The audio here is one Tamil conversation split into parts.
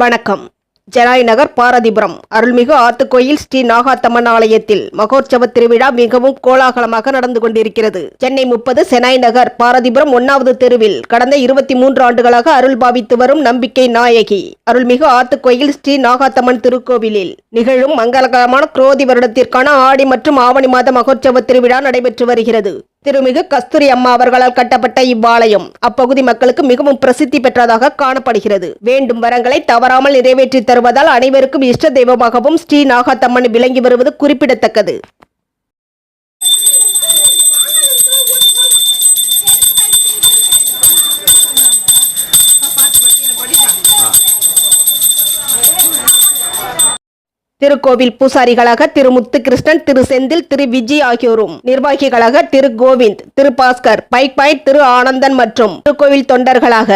வணக்கம். ஜனாய் நகர் பாரதிபுரம் அருள்மிகு ஆத்துக்கோயில் ஸ்ரீ நாகாத்தம்மன் ஆலயத்தில் மகோற்சவ திருவிழா மிகவும் கோலாகலமாக நடந்து கொண்டிருக்கிறது. சென்னை முப்பது செனாய் நகர் பாரதிபுரம் ஒன்னாவது தெருவில் கடந்த இருபத்தி மூன்று ஆண்டுகளாக அருள் பாவித்து வரும் நம்பிக்கை நாயகி அருள்மிகு ஆத்துக்கோயில் ஸ்ரீ நாகாத்தம்மன் திருக்கோவிலில் நிகழும் மங்களகரமான குரோதி வருடத்திற்கான ஆடி மற்றும் ஆவணி மாத மகோற்சவ திருவிழா நடைபெற்று வருகிறது. திருமிகு கஸ்தூரி அம்மா அவர்களால் கட்டப்பட்ட இவ்வாலயம் அப்பகுதி மக்களுக்கு மிகவும் பிரசித்தி பெற்றதாக காணப்படுகிறது. வேண்டும் வரங்களை தவறாமல் நிறைவேற்றி தருவதால் அனைவருக்கும் இஷ்ட தெய்வமாகவும் ஸ்ரீ நாகத்தம்மன் விளங்கி வருவது குறிப்பிடத்தக்கது. திருக்கோவில் பூசாரிகளாக திரு முத்துகிருஷ்ணன் திரு செந்தில் திரு விஜய் ஆகியோரும். நிர்வாகிகளாக திரு கோவிந்த் திரு பாஸ்கர் பைக் பாயிண்ட் திரு ஆனந்தன் மற்றும் திருக்கோவில் தொண்டர்களாக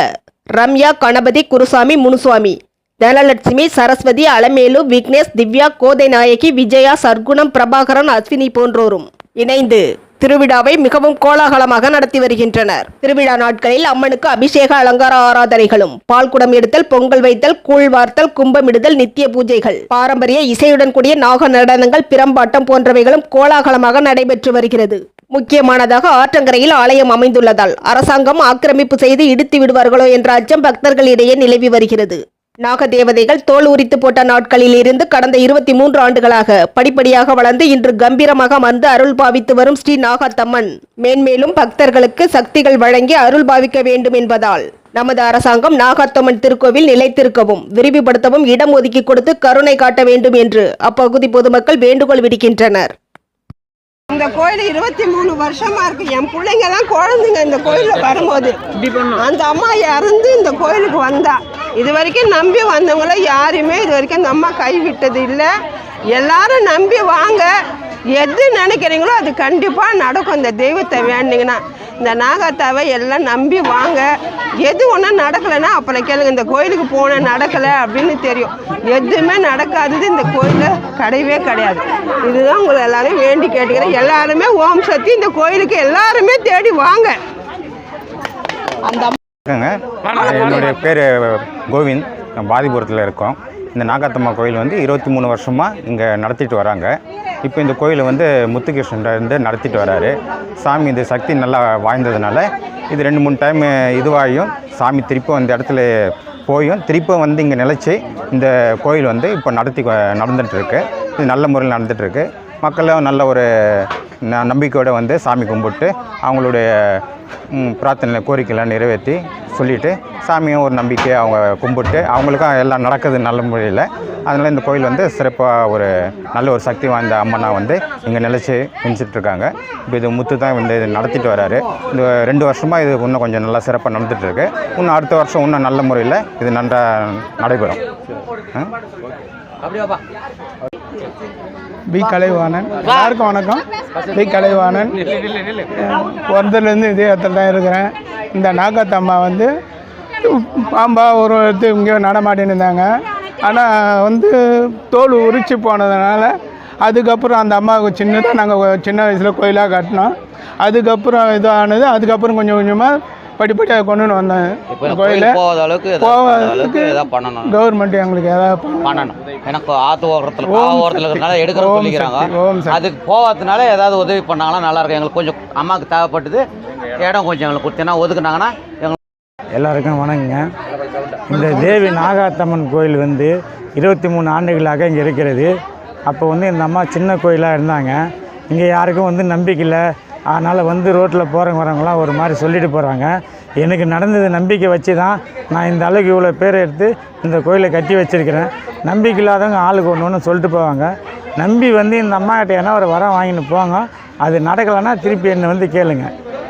ரம்யா கணபதி குருசாமி முனுசுவாமி தனலட்சுமி சரஸ்வதி அலமேலு விக்னேஷ் திவ்யா கோதை நாயகி விஜயா சர்க்குணம் பிரபாகரன் அஸ்வினி போன்றோரும் இணைந்து திருவிழாவை மிகவும் கோலாகலமாக நடத்தி வருகின்றனர். திருவிழா நாட்களில் அம்மனுக்கு அபிஷேக அலங்கார ஆராதனைகளும் பால்குடம் எடுத்தல் பொங்கல் வைத்தல் கூழ் வார்த்தல் கும்பமிடுதல் நித்திய பூஜைகள் பாரம்பரிய இசையுடன் கூடிய நாக நடனங்கள் பிரம்பாட்டம் போன்றவைகளும் கோலாகலமாக நடைபெற்று வருகிறது. முக்கியமானதாக ஆற்றங்கரையில் ஆலயம் அமைந்துள்ளதால் அரசாங்கம் ஆக்கிரமிப்பு செய்து இடித்து விடுவார்களோ என்ற அச்சம் பக்தர்களிடையே நிலவி வருகிறது. நாகதேவதைகள் தோல் உரித்து போட்ட நாட்களில் இருந்து கடந்த இருபத்தி மூன்று ஆண்டுகளாக படிப்படியாக வளர்ந்து இன்று கம்பீரமாக அமர்ந்து அருள் பாவித்து வரும் ஸ்ரீ நாகத்தம்மன். மேன்மேலும் பக்தர்களுக்கு சக்திகள் வழங்கி அருள் பாவிக்க வேண்டும் என்பதால் நமது அரசாங்கம் நாகாத்தம்மன் திருக்கோவில் நிலைத்திருக்கவும் விரிவுபடுத்தவும் இடம் ஒதுக்கி கொடுத்து கருணை காட்ட வேண்டும் என்று அப்பகுதி பொதுமக்கள் வேண்டுகோள் விடுக்கின்றனர். இந்த கோயில் இருபத்தி மூணு வருஷமா இருக்கு. என் பிள்ளைங்க எல்லாம் குழந்தைங்க இந்த கோயில்ல வரும்போது. அந்த அம்மா இறந்து இந்த கோயிலுக்கு வந்தா. இது வரைக்கும் நம்பி வந்தவங்கள யாருமே இது வரைக்கும் அந்த அம்மா கைவிட்டது இல்லை. எல்லாரும் நம்பி வாங்க. எது நினைக்கிறீங்களோ அது கண்டிப்பாக நடக்கும். இந்த தெய்வத்தை வேண்டிங்கன்னா. இந்த நாகத்தாவை எல்லாம் நம்பி வாங்க. எது ஒன்றும் நடக்கலைன்னா அப்புறம் கேளுங்க இந்த கோயிலுக்கு போனேன் நடக்கலை அப்படின்னு தெரியும். எதுவுமே நடக்காதது இந்த கோயிலில் கிடையவே கிடையாது. இதுதான் உங்களை எல்லாரும் வேண்டி கேட்டுக்கிறேன். எல்லாருமே ஓம் சக்தி இந்த கோயிலுக்கு எல்லாருமே தேடி வாங்க. அந்த என்னுடைய பேர் கோவிந்த். நான் பாதிபுரத்தில் இருக்கோம். இந்த நாகாத்தம்மா கோயில் வந்து இருபத்தி மூணு வருஷமாக இங்கே நடத்திட்டு வராங்க. இப்போ இந்த கோயிலை வந்து முத்துகிருஷ்ணன் இருந்து நடத்திட்டு வராரு. சாமி இந்த சக்தி நல்லா வாய்ந்ததுனால இது ரெண்டு மூணு டைம் இதுவாகியும் சாமி திருப்பம் அந்த இடத்துல போயும் திருப்பம் வந்து இங்கே நிலச்சி இந்த கோயில் வந்து இப்போ நடத்தி நடந்துகிட்ருக்கு இது நல்ல முறையில் நடந்துகிட்ருக்கு மக்களும் நல்ல ஒரு ந- நம்பிக்கையோடு வந்து சாமி கும்பிட்டு அவங்களுடைய பிரார்த்தனை கோரிக்கைலாம் நிறைவேற்றி சொல்லிவிட்டு சாமியும் ஒரு நம்பிக்கை அவங்க கும்பிட்டு அவங்களுக்கும் எல்லாம் நடக்குது நல்ல முறையில். அதனால் இந்த கோயில் வந்து சிறப்பாக ஒரு நல்ல ஒரு சக்தி வாய்ந்த அம்மனா வந்து இங்கே நிலச்சி இருக்காங்க இப்போ இது முத்து தான் வந்து இது நடத்திட்டு வராரு. இந்த ரெண்டு வருஷமாக இது இன்னும் கொஞ்சம் நல்லா சிறப்பாக நடந்துட்டு இருக்கு இன்னும் அடுத்த வருஷம் இன்னும் நல்ல முறையில் இது நன்றாக நடைபெறும்? பி கலைவாணன். எல்லாருக்கும் வணக்கம். பி கலைவாணன். பிறந்ததுலேருந்து இதே இடத்துல தான் இருக்கிறேன். இந்த நாகத்தம்மா வந்து பாம்பா ஒரு இடத்து இங்கே நடமாட்டின்னு இருந்தாங்க. ஆனால் வந்து தோல் உரிச்சு போனதுனால அதுக்கப்புறம் அந்த அம்மாவுக்கு சின்னதாக நாங்கள் சின்ன வயசில் கோயிலாக கட்டினோம். அதுக்கப்புறம் இதானது அதுக்கப்புறம் கொஞ்சம் கொஞ்சமாக படிப்படியாக கொண்டுன்னு வந்தேன். கோயிலை போகாத அளவுக்கு அளவுக்கு பண்ணணும். கவர்மெண்ட் எங்களுக்கு ஏதாவது பண்ணணும். எனக்கு ஆத்து ஓரத்தில் ஓரத்தில் இருக்கிறனால ஓம் சொல்லிக்கிறாங்க. அதுக்கு போகாதனால ஏதாவது உதவி பண்ணாங்கன்னா நல்லா இருக்கும். எங்களுக்கு கொஞ்சம் அம்மாவுக்கு தேவைப்பட்டது. இடம் கொஞ்சம் எங்களுக்கு கொடுத்தீங்கன்னா ஒதுக்குனாங்கன்னா எங்களுக்கு எல்லாருக்கும் வணக்கங்க. இந்த தேவி நாகாத்தம்மன் கோயில் வந்து இருபத்தி மூணு ஆண்டுகளாக இங்கே இருக்கிறது. அப்போ வந்து இந்த அம்மா சின்ன கோயிலாக இருந்தாங்க. இங்கே யாருக்கும் வந்து நம்பிக்கை இல்லை. அதனால் வந்து ரோட்டில் போகிறவங்க வரவங்களாம் ஒரு மாதிரி சொல்லிட்டு போகிறாங்க எனக்கு நடந்தது நம்பிக்கை வச்சு தான் நான் இந்த அளவுக்கு இவ்வளோ பேர் எடுத்து இந்த கோயிலை கட்டி வச்சுருக்கிறேன். நம்பிக்கை இல்லாதவங்க ஆளுக்கு ஒன்று ஒன்று சொல்லிட்டு போவாங்க. நம்பி வந்து இந்த அம்மாக்கிட்ட ஏன்னா ஒரு வரம் வாங்கிட்டு போங்க. அது நடக்கலைன்னா திருப்பி என்னை வந்து கேளுங்க.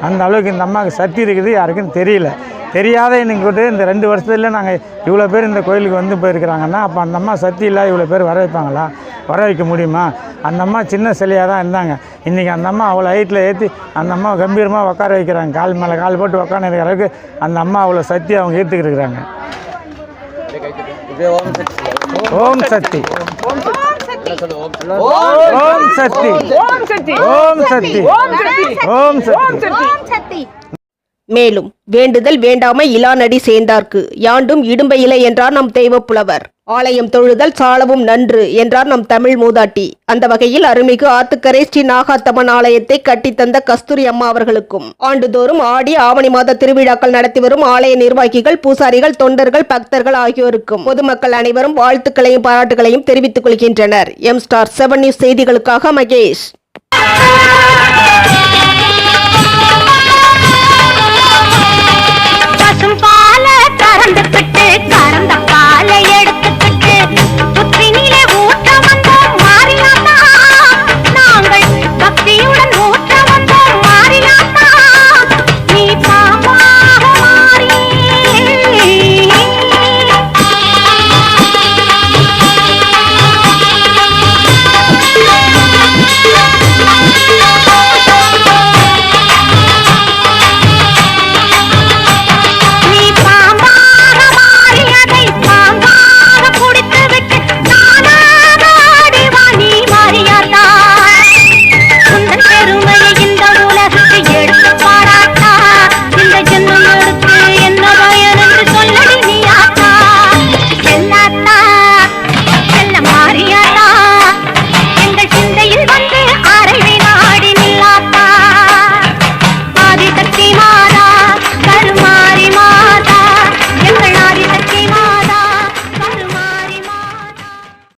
அந்த அளவுக்கு இந்த அம்மாவுக்கு சக்தி இருக்குது யாருக்கும் தெரியல. தெரியாத வந்து இந்த ரெண்டு வருஷத்துல நாங்கள் இவ்வளோ பேர் இந்த கோயிலுக்கு வந்து போயிருக்கிறாங்கன்னா அப்போ அந்த அம்மா சக்தி இல்லாத இவ்வளோ பேர் வர வைப்பாங்களா? வர வைக்க முடியுமா? அந்த அம்மா சின்ன சிலையாக தான் இருந்தாங்க. இன்றைக்கி அந்த அம்மா அவ்வளோ ஹைட்டில் ஏற்றி அந்த அம்மா கம்பீரமாக உட்கார வைக்கிறாங்க. கால் மேலே கால் போட்டு உட்காந்து இருக்கிற அளவுக்கு அந்த அம்மா அவ்வளோ சக்தி அவங்க ஈர்த்துக்கிட்டு இருக்கிறாங்க. ஓம் சக்தி. ஓம் சக்தி. ஓம் சக்தி. ஓம் சக்தி. மேலும் வேண்டுதல் வேண்டாமை இலானடி சேர்ந்தார்க்கு. யாண்டும் இடும்பையிலை என்றார் நம் தெய்வப்புலவர் ஆலயம் தொழுதல் சாலவும் நன்று என்றார் நம் தமிழ் மூதாட்டி. அந்த வகையில் அருள்மிகு ஆத்துக்கரை ஸ்ரீ நாகாத்தம்மன் ஆலயத்தை கட்டித்தந்த கஸ்தூரி அம்மா அவர்களுக்கும். ஆண்டுதோறும் ஆடி ஆவணி மாத திருவிழாக்கள் நடத்தி வரும் ஆலய நிர்வாகிகள் பூசாரிகள் தொண்டர்கள் பக்தர்கள் ஆகியோருக்கும் பொதுமக்கள் அனைவரும் வாழ்த்துக்களையும் பாராட்டுகளையும் தெரிவித்துக் கொள்கின்றனர். எம் ஸ்டார் செவன் நியூஸ் செய்திகளுக்காக மகேஷ். பசும் பால கறந்து